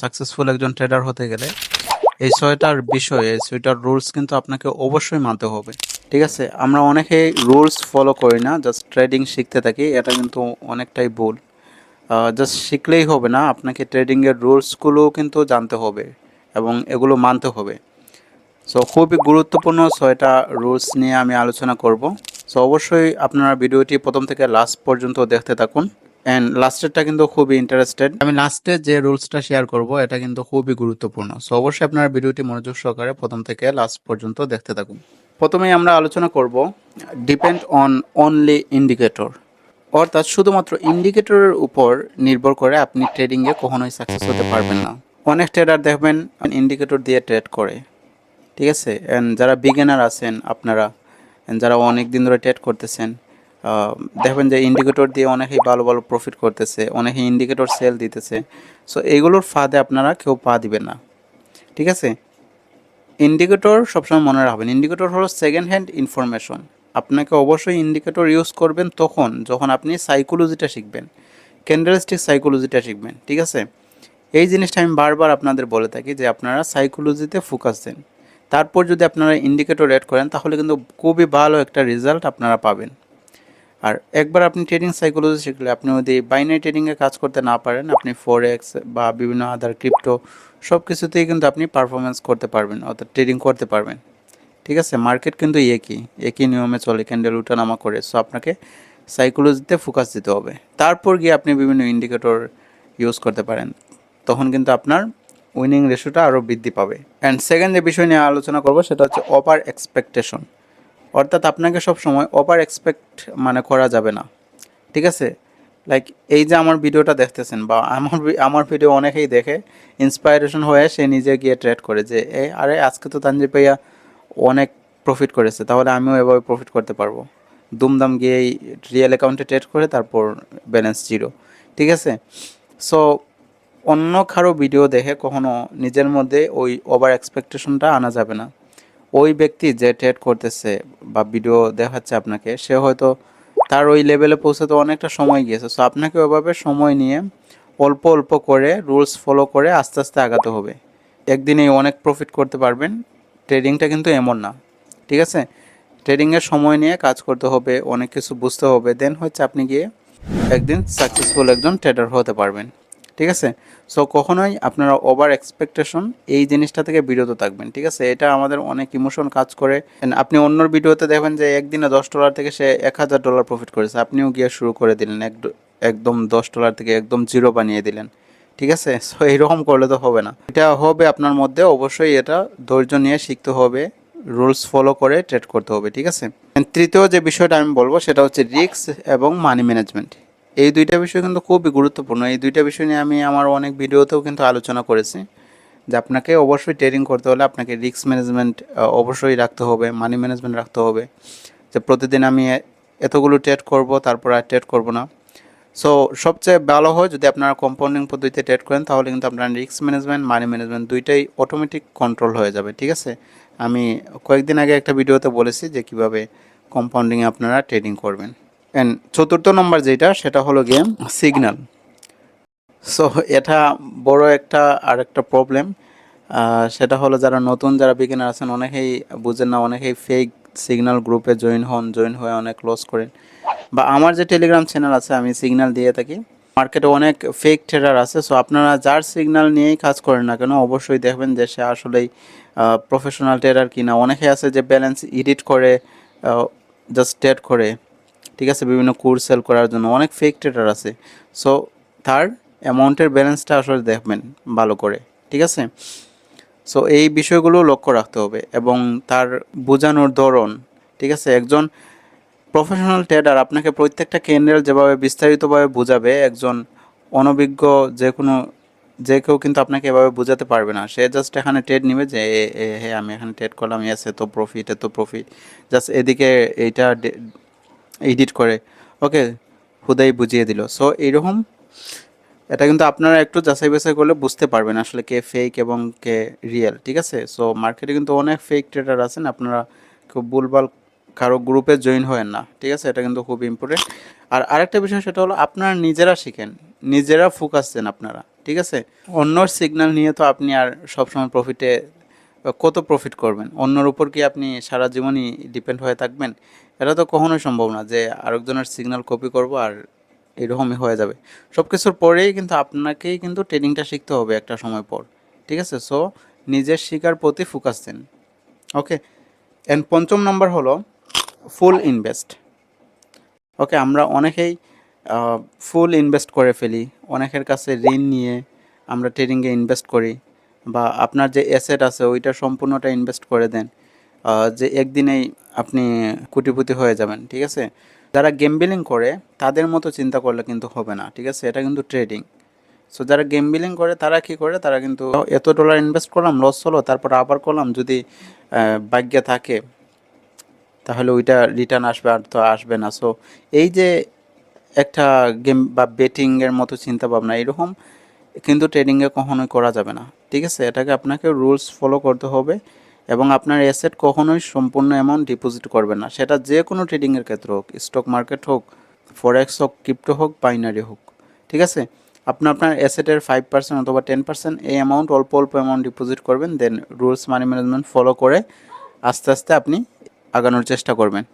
Successful একজন tedder হতে গেলে এই ছয়টার বিষয়ে ছয়টার রুলস কিন্তু আপনাকে অবশ্যই মানতে হবে। ঠিক আছে? আমরা অনেকেই রুলস ফলো করি না জাস্ট ট্রেডিং শিখতে থাকি, এটা কিন্তু অনেকটাই ভুল। জাস্ট শিখলেই হবে না, আপনাকে ট্রেডিংয়ের রুলসগুলো কিন্তু জানতে হবে এবং এগুলো মানতে হবে। সো খুবই গুরুত্বপূর্ণ ছয়টা রুলস নিয়ে আমি আলোচনা করব। সো অবশ্যই আপনারা ভিডিওটি প্রথম থেকে লাস্ট পর্যন্ত দেখতে থাকুন। অ্যান্ড লাস্টেরটা কিন্তু খুবই ইন্টারেস্টেড আমি লাস্টে যে রুলসটা শেয়ার করব এটা কিন্তু খুবই গুরুত্বপূর্ণ। সো অবশ্যই আপনারা ভিডিওটি মনোযোগ সহকারে প্রথম থেকে লাস্ট পর্যন্ত দেখতে থাকুন। প্রথমেই আমরা আলোচনা করব ডিপেন্ড অন অনলি ইন্ডিকেটর অর্থাৎ শুধুমাত্র ইন্ডিকেটরের উপর নির্ভর করে আপনি ট্রেডিংয়ে কখনোই সাকসেস হতে পারবেন না। অনেক ট্রেডার দেখবেন ইন্ডিকেটর দিয়ে ট্রেড করে। ঠিক আছে? অ্যান্ড যারা বিগিনার আছেন আপনারা যারা অনেক দিন ধরে ট্রেড করতেছেন দেখবেন যে ইন্ডিকেটর দিয়ে অনেকেই ভালো ভালো প্রফিট করতেছে অনেকে ইন্ডিকেটর সেল দিতেছে। সো এগুলোর ফাঁদে আপনারা কেউ পা দিবেন না। ঠিক আছে? ইন্ডিকেটর সবসময় মনে রাখবেন ইন্ডিকেটর হলো সেকেন্ড হ্যান্ড ইনফরমেশন আপনাকে অবশ্যই ইন্ডিকেটর ইউজ করবেন তখন, যখন আপনি সাইকোলজিটা শিখবেন ক্যান্ডেলস্টিক সাইকোলজিটা শিখবেন, ঠিক আছে? এই জিনিসটা আমি বারবার আপনাদের বলে থাকি যে আপনারা সাইকোলজিতে ফোকাস দেন। তারপর যদি আপনারা ইন্ডিকেটর অ্যাড করেন, তাহলে কিন্তু খুবই ভালো একটা রেজাল্ট আপনারা পাবেন। আর একবার আপনি ট্রেডিং সাইকোলজি শিখলে আপনি যদি বাইনারি ট্রেডিংয়ে কাজ করতে না পারেন, আপনি ফোরেক্স বা বিভিন্ন আদার ক্রিপ্টো সব কিছুতেই কিন্তু আপনি পারফরমেন্স করতে পারবেন, অর্থাৎ ট্রেডিং করতে পারবেন। ঠিক আছে? মার্কেট কিন্তু একই একই নিয়মে চলে ক্যান্ডেল উঠানামা করে। সো আপনাকে সাইকোলজিতে ফোকাস দিতে হবে। তারপর গিয়ে আপনি বিভিন্ন ইন্ডিকেটর ইউজ করতে পারেন। তখন কিন্তু আপনার উইনিং রেশোটা আরও বৃদ্ধি পাবে। অ্যান্ড সেকেন্ড যে বিষয় নিয়ে আলোচনা করব, সেটা হচ্ছে ওভার এক্সপেকটেশন অর্থাৎ আপনাকে সব সময় ওভার এক্সপেক্ট মানে করা যাবে না। ঠিক আছে? লাইক এই যে আমার ভিডিওটা দেখতেছেন বা আমার আমার ভিডিও অনেকেই দেখে ইন্সপায়ারেশন হয়ে সে নিজে গিয়ে ট্রেড করে যে, এ, আরে, আজকে তো তানজিব ভাইয়া অনেক প্রফিট করেছে, তাহলে আমিও এভাবে প্রফিট করতে পারব। দুমদাম গিয়ে রিয়েল অ্যাকাউন্টে ট্রেড করে, তারপর ব্যালেন্স জিরো ঠিক আছে? সো অন্য কারও ভিডিও দেখে কখনো নিজের মধ্যে ওই ওভার এক্সপেকটেশনটা আনা যাবে না। ওই ব্যক্তি যে ট্রেড করতেছে বা ভিডিও দেখাচ্ছে আপনাকে, সে হয়তো তার ওই লেভেলে পৌঁছাতে অনেকটা সময় গিয়েছে। সো আপনাকে ওইভাবে সময় নিয়ে অল্প অল্প করে রুলস ফলো করে আস্তে আস্তে আগাতে হবে। একদিনেই অনেক প্রফিট করতে পারবেন। ট্রেডিংটা কিন্তু এমন না, ঠিক আছে? ট্রেডিংয়ের সময় নিয়ে কাজ করতে হবে, অনেক কিছু বুঝতে হবে। দেন হচ্ছে আপনি গিয়ে একদিন সাকসেসফুল একজন ট্রেডার হতে পারবেন। ঠিক আছে? সো কখনোই আপনারা ওভার এক্সপেকটেশন এই জিনিসটা থেকে বিরত থাকবেন, ঠিক আছে? এটা আমাদের অনেক ইমোশন কাজ করে। আপনি অন্যর ভিডিওতে দেখবেন যে একদিনে দশ ডলার থেকে সে এক হাজার ডলার প্রফিট করেছে। আপনিও গিয়ে শুরু করে দিলেন, এক একদম দশ ডলার থেকে একদম জিরো বানিয়ে দিলেন, ঠিক আছে? সো এইরকম করলে তো হবে না। এটা হবে আপনার মধ্যে, অবশ্যই এটা ধৈর্য নিয়ে শিখতে হবে রুলস ফলো করে ট্রেড করতে হবে, ঠিক আছে? তৃতীয় যে বিষয়টা আমি বলব, সেটা হচ্ছে রিস্ক এবং মানি ম্যানেজমেন্ট এই দুইটা বিষয় কিন্তু খুবই গুরুত্বপূর্ণ। এই দুইটা বিষয় নিয়ে আমি আমার অনেক ভিডিওতেও কিন্তু আলোচনা করেছি যে আপনাকে অবশ্যই ট্রেডিং করতে হলে আপনাকে রিস্ক ম্যানেজমেন্ট অবশ্যই রাখতে হবে মানি ম্যানেজমেন্ট রাখতে হবে। যে প্রতিদিন আমি এতগুলো ট্রেড করব, তারপর আর ট্রেড করব না। সো সবচেয়ে ভালো হয় যদি আপনারা কম্পাউন্ডিং পদ্ধতিতে ট্রেড করেন, তাহলে কিন্তু আপনার রিস্ক ম্যানেজমেন্ট মানি ম্যানেজমেন্ট দুইটাই অটোমেটিক কন্ট্রোল হয়ে যাবে, ঠিক আছে? আমি কয়েকদিন আগে একটা ভিডিওতে বলেছি যে কীভাবে কম্পাউন্ডিংয়ে আপনারা ট্রেডিং করবেন। অ্যান্ড চতুর্থ নম্বর যেটা, সেটা হলো গেম সিগন্যাল সো এটা বড় একটা আর একটা প্রবলেম সেটা হলো যারা নতুন, যারা বিগিনার আছেন, অনেকেই বুঝেন না, অনেকেই ফেক সিগন্যাল গ্রুপে জয়েন হন জয়েন হয়ে অনেক লস করেন। বা আমার যে টেলিগ্রাম চ্যানেল আছে, আমি সিগন্যাল দিয়ে থাকি। মার্কেটে অনেক ফেক ট্রেডার আছে সো আপনারা যার সিগন্যাল নিয়েই কাজ করেন না কেন, অবশ্যই দেখবেন যে সে আসলেই প্রফেশনাল ট্রেডার কিনা। অনেকে আছে যে ব্যালেন্স এডিট করে জাস্ট ট্রেড করে। ঠিক আছে, বিভিন্ন কোর্স সেল করার জন্য অনেক ফেক ট্রেডার আছে। সো তার অ্যামাউন্টের ব্যালেন্সটা আসলে দেখবেন ভালো করে, ঠিক আছে? সো এই বিষয়গুলো লক্ষ্য রাখতে হবে এবং তার বোঝানোর ধরন, ঠিক আছে? একজন প্রফেশনাল ট্রেডার আপনাকে প্রত্যেকটা ক্যান্ডেল যেভাবে বিস্তারিতভাবে বোঝাবে, একজন অনভিজ্ঞ যে কোনো, যে কেউ কিন্তু আপনাকে এভাবে বোঝাতে পারবে না। সে জাস্ট এখানে ট্রেড নেবে যে হ্যাঁ আমি এখানে ট্রেড করলাম এস এত প্রফিট এত প্রফিট জাস্ট এদিকে এইটা এডিট করে। ওকে, হুদাই বুঝিয়ে দিল। সো এইরকম, এটা কিন্তু আপনারা একটু যাচাই বাছাই করলে বুঝতে পারবেন আসলে কে ফেক এবং কে রিয়েল ঠিক আছে? সো মার্কেটে কিন্তু অনেক ফেক ট্রেডার আছেন, আপনারা খুব ভুলভাল কারও গ্রুপে জয়েন হয়েন না, ঠিক আছে? এটা কিন্তু খুব ইম্পর্টেন্ট আর আরেকটা বিষয়, সেটা হলো আপনারা নিজেরা শিখেন, নিজেরা ফোকাস দেন আপনারা, ঠিক আছে? অন্য সিগন্যাল নিয়ে তো আপনি আর সবসময় প্রফিটে কত প্রফিট করবেন? অন্যর উপর কি আপনি সারা জীবনই ডিপেন্ড হয়ে থাকবেন? এটা তো কখনোই সম্ভব না যে আরেকজনের সিগন্যাল কপি করব আর এরকমই হয়ে যাবে। সব কিছুর পরেই কিন্তু আপনাকেই কিন্তু ট্রেডিংটা শিখতে হবে একটা সময় পর। ঠিক আছে? সো নিজের শিকার প্রতি ফোকাস দেন। ওকে অ্যান্ড পঞ্চম নাম্বার হলো ফুল ইনভেস্ট ওকে আমরা অনেকেই ফুল ইনভেস্ট করে ফেলি। অনেকের কাছে ঋণ নিয়ে আমরা ট্রেডিংয়ে ইনভেস্ট করি। বা আপনার যে অ্যাসেট আছে ওইটা সম্পূর্ণটা ইনভেস্ট করে দেন যে একদিনেই আপনি কোটিপতি হয়ে যাবেন, ঠিক আছে? যারা গেমবিলিং করে তাদের মতো চিন্তা করলে কিন্তু হবে না, ঠিক আছে? এটা কিন্তু ট্রেডিং সো যারা গেম বিলিং করে তারা কি করে? তারা কিন্তু এত ডলার ইনভেস্ট করলাম লস হলো, তারপর আবার করলাম, যদি ভাগ্যে থাকে, তাহলে ওইটা রিটার্ন আসবে আর তো আসবে না। সো এই যে একটা গেম বা বেটিংয়ের মতো চিন্তা ভাবনা, এরকম কিন্তু ট্রেডিংয়ে কখনোই করা যাবে না। ঠিক আছে? এটাকে আপনাকে রুলস ফলো করতে হবে এবং আপনার অ্যাসেট কখনোই সম্পূর্ণ অ্যামাউন্ট ডিপোজিট করবে না। সেটা যে কোনো ট্রেডিংয়ের ক্ষেত্রে হোক স্টক মার্কেট হোক ফরেক্স হোক ক্রিপ্টো হোক বাইনারি হোক। ঠিক আছে? আপনি, আপনার অ্যাসেটের ফাইভ পার্সেন্ট অথবা টেন পার্সেন্ট এই অ্যামাউন্ট অল্প অল্প অ্যামাউন্ট ডিপোজিট করবেন দেন রুলস মানি ম্যানেজমেন্ট ফলো করে আস্তে আস্তে আপনি আগানোর চেষ্টা করবেন।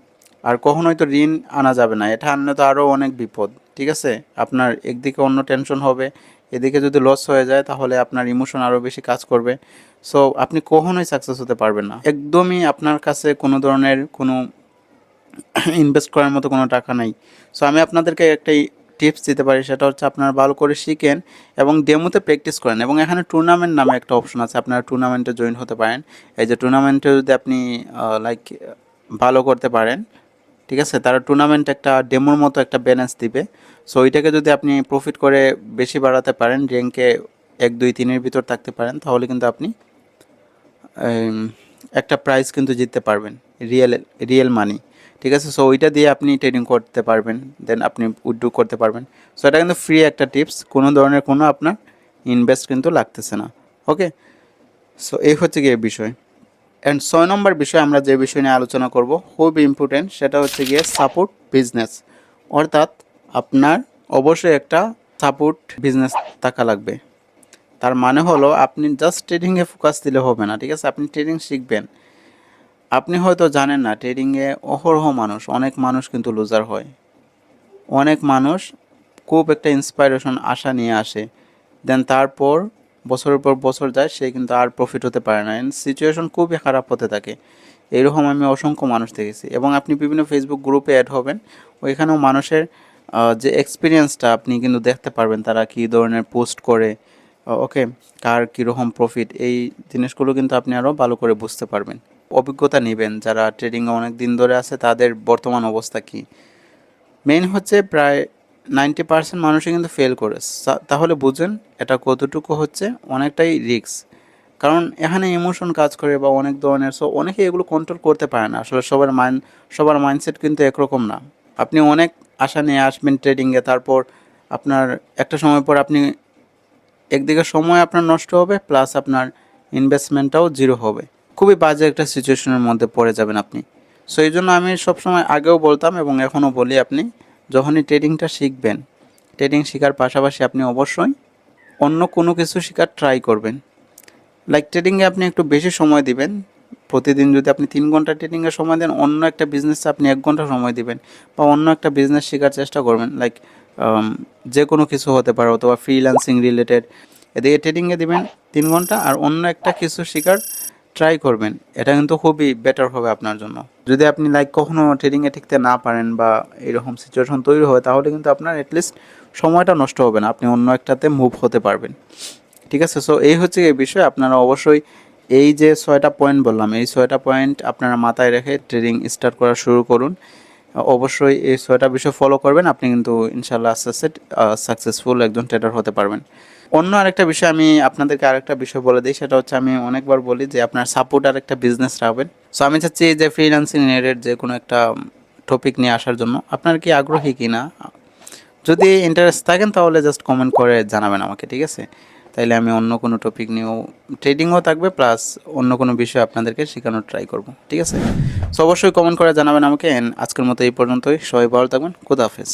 আর কখনোই তো ঋণ আনা যাবে না। এটা আনলে তো আরও অনেক বিপদ। ঠিক আছে? আপনার একদিকে অন্য টেনশন হবে এদিকে যদি লস হয়ে যায়, তাহলে আপনার ইমোশন আরও বেশি কাজ করবে। সো আপনি কখনোই সাকসেস হতে পারবেন না। একদমই আপনার কাছে কোনো ধরনের কোনো ইনভেস্ট করার মতো কোনো টাকা নাই। সো আমি আপনাদেরকে একটা টিপস দিতে পারি, সেটা হচ্ছে আপনারা ভালো করে শিখেন এবং ডেমোতে প্র্যাকটিস করেন। এবং এখানে টুর্নামেন্ট নামে একটা অপশন আছে, আপনারা টুর্নামেন্টে জয়েন হতে পারেন। এই যে টুর্নামেন্টে যদি আপনি লাইক ভালো করতে পারেন ঠিক আছে? তারা টুর্নামেন্ট একটা ডেমোর মতো একটা ব্যালেন্স দিবে। সো ওইটাকে যদি আপনি প্রফিট করে বেশি বাড়াতে পারেন র্যাঙ্কে এক, দুই, তিনের ভিতর থাকতে পারেন, তাহলে কিন্তু আপনি একটা প্রাইজ কিন্তু জিততে পারবেন রিয়েল রিয়েল মানি ঠিক আছে? সো ওইটা দিয়ে আপনি ট্রেডিং করতে পারবেন দেন আপনি উইথড্রো করতে পারবেন। সো এটা কিন্তু ফ্রি একটা টিপস কোনো ধরনের কোনো আপনার ইনভেস্ট কিন্তু লাগতেছে না। ওকে সো এই হচ্ছে গিয়ে বিষয়। অ্যান্ড ছয় নম্বর বিষয় আমরা যে বিষয় নিয়ে আলোচনা করব, খুব ইম্পর্টেন্ট সেটা হচ্ছে গিয়ে সাপোর্ট বিজনেস অর্থাৎ আপনার অবশ্যই একটা সাপোর্ট বিজনেস থাকা লাগবে। তার মানে হলো আপনি জাস্ট ট্রেডিংয়ে ফোকাস দিলে হবে না, ঠিক আছে? আপনি ট্রেডিং শিখবেন। আপনি হয়তো জানেন না ট্রেডিংয়ে অহরহ মানুষ, অনেক মানুষ কিন্তু লুজার হয়। অনেক মানুষ খুব একটা ইন্সপাইরেশন আশা নিয়ে আসে। দেন তারপর বছরের পর বছর যায়, সে কিন্তু আর প্রফিট হতে পারে না। সিচুয়েশন খুবই খারাপ হতে থাকে। এরকম আমি অসংখ্য মানুষ দেখেছি। এবং আপনি বিভিন্ন ফেসবুক গ্রুপে অ্যাড হবেন। ওইখানেও মানুষের যে এক্সপিরিয়েন্সটা আপনি কিন্তু দেখতে পারবেন তারা কী ধরনের পোস্ট করে ওকে কার কীরকম প্রফিট এই জিনিসগুলো কিন্তু আপনি আরও ভালো করে বুঝতে পারবেন। অভিজ্ঞতা নেবেন যারা ট্রেডিংয়ে অনেক দিন ধরে আছে, তাদের বর্তমান অবস্থা কী। মেইন হচ্ছে প্রায় নাইনটি পার্সেন্ট মানুষই কিন্তু ফেল করে। তাহলে বুঝেন এটা কতটুকু হচ্ছে? অনেকটাই রিস্ক কারণ এখানে ইমোশন কাজ করে বা অনেক ধরনের সো অনেকে এগুলো কন্ট্রোল করতে পারে না। আসলে সবার মাইন্ড সবার মাইন্ডসেট কিন্তু একরকম না। আপনি অনেক আশা নিয়ে আসবেন ট্রেডিংয়ে তারপর আপনার একটা সময় পর আপনি একদিকে সময় আপনার নষ্ট হবে প্লাস আপনার ইনভেস্টমেন্টটাও জিরো হবে। খুবই বাজে একটা সিচুয়েশনের মধ্যে পড়ে যাবেন আপনি। সো এই জন্য আমি সবসময় আগেও বলতাম এবং এখনও বলি আপনি যখনই ট্রেডিংটা শিখবেন ট্রেডিং শেখার পাশাপাশি আপনি অবশ্যই অন্য কোনো কিছু শেখার ট্রাই করবেন। লাইক ট্রেডিংয়ে আপনি একটু বেশি সময় দিবেন। প্রতিদিন যদি আপনি তিন ঘণ্টা ট্রেডিংয়ে সময় দেন, অন্য একটা বিজনেসে আপনি এক ঘণ্টা সময় দিবেন বা অন্য একটা বিজনেস শেখার চেষ্টা করবেন। লাইক যে কোনো কিছু হতে পারে, অথবা ফ্রিল্যান্সিং রিলেটেড এদিকে ট্রেডিংয়ে দিবেন তিন ঘণ্টা আর অন্য একটা কিছু শেখার ট্রাই করবেন, এটা কিন্তু খুবই বেটার হবে আপনার জন্য। যদি আপনি লাইক কখনো ট্রেডিংয়ে টিকতে না পারেন বা এরকম সিচুয়েশন তৈরি হয়, তাহলে কিন্তু আপনার অ্যাটলিস্ট সময়টা নষ্ট হবে না, আপনি অন্য একটাতে মুভ হতে পারবেন। ঠিক আছে? সো এই হচ্ছে এই বিষয়। আপনারা অবশ্যই এই যে ছয়টা পয়েন্ট বললাম, এই ছয়টা পয়েন্ট আপনারা মাথায় রেখে ট্রেডিং স্টার্ট করা শুরু করুন। অবশ্যই এই ছয়টা বিষয় ফলো করবেন, আপনি কিন্তু ইনশাল্লাহ আস্তে আস্তে সাকসেসফুল একজন ট্রেডার হতে পারবেন। অন্য আরেকটা বিষয় আমি আপনাদেরকে আরেকটা বিষয় বলে দিই, সেটা হচ্ছে আমি অনেকবার বলি যে আপনার সাপোর্ট আর একটা বিজনেস রাখবেন। সো আমি চাচ্ছি যে ফ্রিল্যান্সিং রিলেটেড যে কোনো একটা টপিক নিয়ে আসার জন্য, আপনার কি আগ্রহী কি না? যদি ইন্টারেস্ট থাকেন তাহলে জাস্ট কমেন্ট করে জানাবেন আমাকে, ঠিক আছে? তাইলে আমি অন্য কোনো টপিক নিয়েও ট্রেডিংও থাকবে প্লাস অন্য কোনো বিষয় আপনাদেরকে শেখানোর ট্রাই করব, ঠিক আছে? সো অবশ্যই কমেন্ট করে জানাবেন আমাকে, And আজকের মতো এই পর্যন্তই। সবাই ভালো থাকবেন, খুদা হাফেজ।